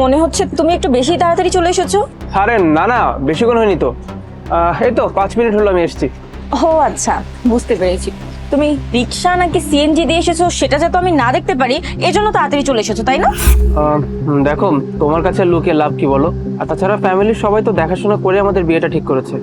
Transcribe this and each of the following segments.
মনে হচ্ছে তুমি একটু বেশি তাড়াতাড়ি চলে এসেছ? আরে না না বেশিক্ষণ হয়নি তো। এই তো পাঁচ মিনিট হলো আমি এসেছি। ও আচ্ছা বুঝতে পেরেছি। তুমি রিক্সা নাকি সিএনজি দিয়ে এসেছ সেটা যাতে আমি না দেখতে পারি এজন্য তাড়াতাড়ি চলে এসেছ তাই না? দেখো তোমার কাছে লুকিয়ে লাভ কি বলো? আর তাছাড়া ফ্যামিলির সবাই তো দেখাশোনা করে আমাদের বিয়েটা ঠিক করেছে।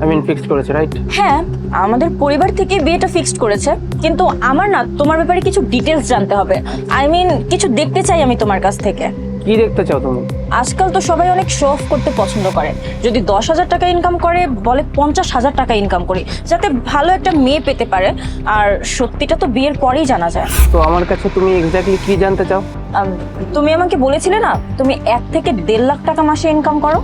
আই মিন ফিক্সড করেছে রাইট হ্যাঁ আমাদের পরিবার থেকে বিয়েটা ফিক্সড করেছে কিন্তু আমার না তোমার ব্যাপারে কিছু ডিটেলস জানতে হবে। আই মিন কিছু দেখতে চাই আমি তোমার কাছ থেকে। কি দেখতে চাও তুমি? আজকাল তো সবাই অনেক শো অফ করতে পছন্দ করে। যদি দশ হাজার টাকা ইনকাম করে বলে পঞ্চাশ হাজার টাকা ইনকাম করি যাতে ভালো একটা মেয়ে পেতে পারে। আর সত্যিটা তো বিয়ের পরেই জানা যায়। তো আমার কাছে তুমি এক্স্যাক্টলি কি জানতে চাও? আম, তুমি আমাকে বলেছিলে না তুমি এক থেকে দেড় লাখ টাকা মাসে ইনকাম করো?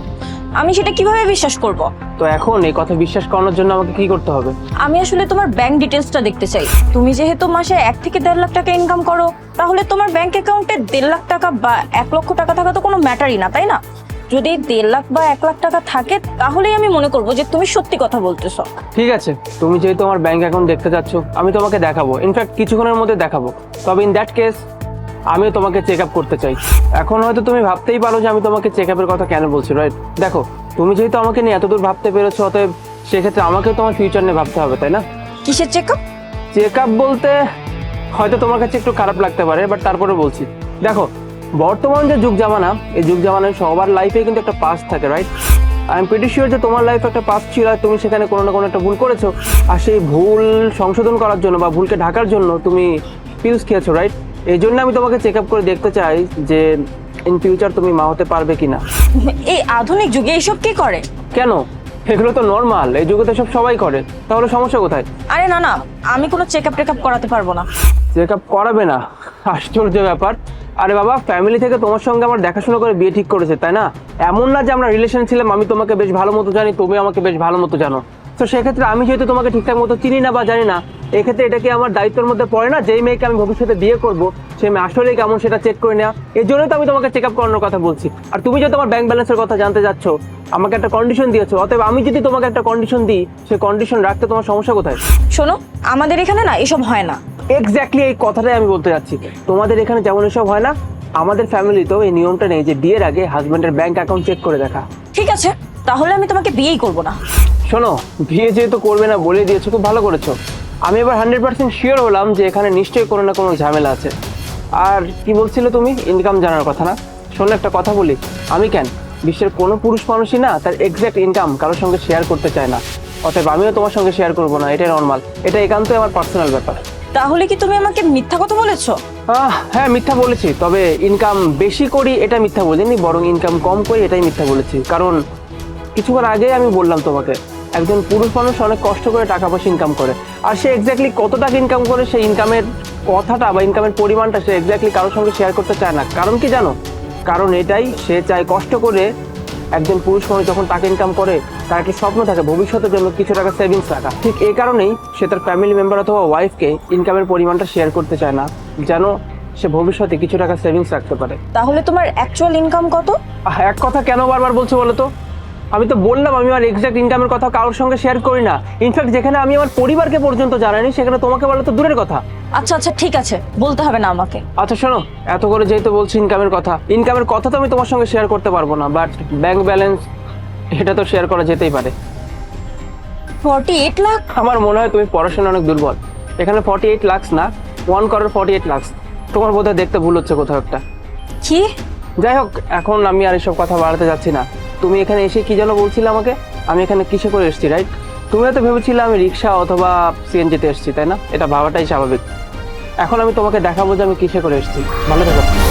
আমি সেটা কীভাবে বিশ্বাস করব? তো এখন এই কথা বিশ্বাস করানোর জন্য আমাকে কি করতে হবে? আমি আসলে তোমার ব্যাংক ডিটেলসটা দেখতে চাই। তুমি যেহেতু মাসে এক থেকে দেড় লাখ টাকা ইনকাম করো তাহলে তোমার ব্যাংক অ্যাকাউন্টে দেড় লাখ টাকা বা এক লক্ষ টাকা থাকা তো কোনো ম্যাটারই না তাই না? যদি দেড় লাখ বা এক লাখ টাকা থাকে তাহলেই আমি মনে করব যে তুমি সত্যি কথা বলতেছো। ঠিক আছে তুমি যেহেতু আমার ব্যাংক অ্যাকাউন্ট দেখতে চাচ্ছ আমি তোমাকে দেখাবো। ইনফ্যাক্ট কিছুক্ষণের মধ্যে দেখাবো। তবে ইন দ্যাট কেস আমিও তোমাকে চেক আপ করতে চাই। এখন হয়তো তুমি ভাবতেই পারো যে আমি তোমাকে চেক আপের কথা কেন বলছি রাইট দেখো তুমি যেহেতু আমাকে নিয়ে এতদূর ভাবতে পেরেছ অতএব সেক্ষেত্রে আমাকেও তোমার ফিউচার নিয়ে ভাবতে হবে তাই না? কিসের চেক আপ চেক আপ বলতে হয়তো তোমার কাছে একটু খারাপ লাগতে পারে বাট তারপরে বলছি। দেখো বর্তমান যে যুগ জামানা এই যুগ জামানায় সবার লাইফে কিন্তু একটা পাস থাকে right I am pretty sure যে তোমার লাইফে একটা পাস ছিল আর তুমি সেখানে কোনো না কোনো একটা ভুল করেছ আর সেই ভুল সংশোধন করার জন্য বা ভুলকে ঢাকার জন্য তুমি পিলস খেয়েছো রাইট এই জন্য আমি তোমাকে চেক আপ করে দেখতে চাই যে ইন ফিউচার তুমি মা হতে পারবে কিনা। এই আধুনিক যুগে এইসব কি করে? কেন? এগুলো তো নর্মাল এই যুগে তো সব সবাই করে। তাহলে সমস্যা কোথায়? আরে না না আমি কোনো চেক আপ টেক আপ করাতে পারব না। চেক আপ করাবে না। আশ্চর্য ব্যাপার। আরে বাবা ফ্যামিলি থেকে তোমার সঙ্গে আমার দেখাশোনা করে বিয়ে ঠিক করেছে তাই না? এমন না যে আমরা রিলেশন ছিলাম আমি তোমাকে বেশ ভালো মতো জানি তুমি আমাকে বেশ ভালো মতো জানো। তো সেক্ষেত্রে আমি যেহেতু তোমাকে ঠিকঠাক মতো চিনি না বা জানি না এক্ষেত্রে এটা কি আমার দায়িত্বের মধ্যে পড়ে না? যেই মেয়েকে আমি ভবিষ্যতে বিয়ে করব সেই মেয়ে আসলে কেমন সেটা চেক করে নেওয়া এই জন্যই তো আমি তোমাকে চেক আপ করানোর কথা বলছি। আর তুমি যদি আমার ব্যাংক ব্যালেন্সের কথা জানতে যাচ্ছ আমাকে একটা কন্ডিশন দিয়েছ অতএব আমি যদি তোমাকে একটা কন্ডিশন দিই সেই কন্ডিশন রাখতে তোমার সমস্যা কোথায়? শোনো আমাদের এখানে না এসব হয় না। এক্স্যাক্টলি এই কথাটাই আমি বলতে যাচ্ছি। তোমাদের এখানে যেমন এসব হয় না আমাদের ফ্যামিলিতেও এই নিয়মটা নেই যে বিয়ের আগে হাজব্যান্ডের ব্যাংক অ্যাকাউন্ট চেক করে দেখা। ঠিক আছে তাহলে আমি তোমাকে বিয়েই করব না। শোনো বিয়ে যেহেতু করবে না বলে দিয়েছ খুব ভালো করেছ। আমি এবার হান্ড্রেড পার্সেন্ট শিওর হলাম যে এখানে নিশ্চয়ই কোনো না কোনো ঝামেলা আছে। আর কি বলছিলে তুমি? ইনকাম জানার কথা না? শোনো একটা কথা বলি। আমি কেন? বিশ্বের কোনো পুরুষ মানুষই না তার এক্স্যাক্ট ইনকাম কারোর সঙ্গে শেয়ার করতে চায় না। অতএব আমিও তোমার সঙ্গে শেয়ার করব না এটাই নর্মাল এটা একান্তই আমার পার্সোনাল ব্যাপার। তাহলে কি তুমি আমাকে মিথ্যা কথা বলেছ? হ্যাঁ মিথ্যা বলেছি। তবে ইনকাম বেশি করি এটা মিথ্যা বলিনি বরং ইনকাম কম করি এটাই মিথ্যা বলেছি। কারণ কিছুক্ষণ আগে আমি বললাম তোমাকে একজন পুরুষ মানুষ অনেক কষ্ট করে টাকা পয়সা ইনকাম করে। আর সে এক্স্যাক্টলি কত টাকা ইনকাম করে সেই ইনকামের কথাটা বা ইনকামের পরিমাণটা সে এক্স্যাক্টলি কারোর সঙ্গে শেয়ার করতে চায় না। কারণ কি জানো? কারণ এটাই সে চায় কষ্ট করে একজন পুরুষ মানুষ যখন টাকা ইনকাম করে তার একটা স্বপ্ন থাকে ভবিষ্যতের জন্য কিছু টাকা সেভিংস রাখা। ঠিক এই কারণেই সে তার ফ্যামিলি মেম্বার অথবা ওয়াইফকে ইনকামের পরিমাণটা শেয়ার করতে চায় না যেন সে ভবিষ্যতে কিছু টাকা সেভিংস রাখতে পারে। তাহলে তোমার অ্যাকচুয়াল ইনকাম কত? এক কথা কেন বারবার বলছো বলো তো? আমি তো বললাম আমি আমার এক্সাক্ট ইনকামের কথা কারোর সঙ্গে শেয়ার করি না। ইনফ্যাক্ট যেখানে আমি আমার পরিবারকে পর্যন্ত জানাইনি সেখানে তোমাকে বলা তো দূরের কথা। আচ্ছা আচ্ছা ঠিক আছে বলতে হবে না আমাকে। আচ্ছা শোনো এত করে যেহেতু বলছি ইনকামের কথা ইনকামের কথা তো আমি তোমার সঙ্গে শেয়ার করতে পারব না বাট ব্যাংক ব্যালেন্স এটা তো শেয়ার করা যেতেই পারে। ফর্টি এইট লাখ আমার মনে হয় তুমি পড়াশোনা অনেক দুর্বল। এখানে ফর্টি এইট লাক্স না one crore forty eight lakhs তোমার বোধহয় দেখতে ভুল হচ্ছে কোথাও একটা। কি? যাই হোক এখন আমি আর এসব কথা বাড়াতে যাচ্ছি না। তুমি এখানে এসে কি যেন বলছিলে আমাকে? আমি এখানে কিসে করে এসেছি রাইট তুমি হয়তো ভেবেছিলে আমি রিক্সা অথবা সিএনজিতে এসেছি, তাই না? এটা ভাবাটাই স্বাভাবিক। এখন আমি তোমাকে দেখাবো যে আমি কিসে করে এসেছি। ভালো থাকো।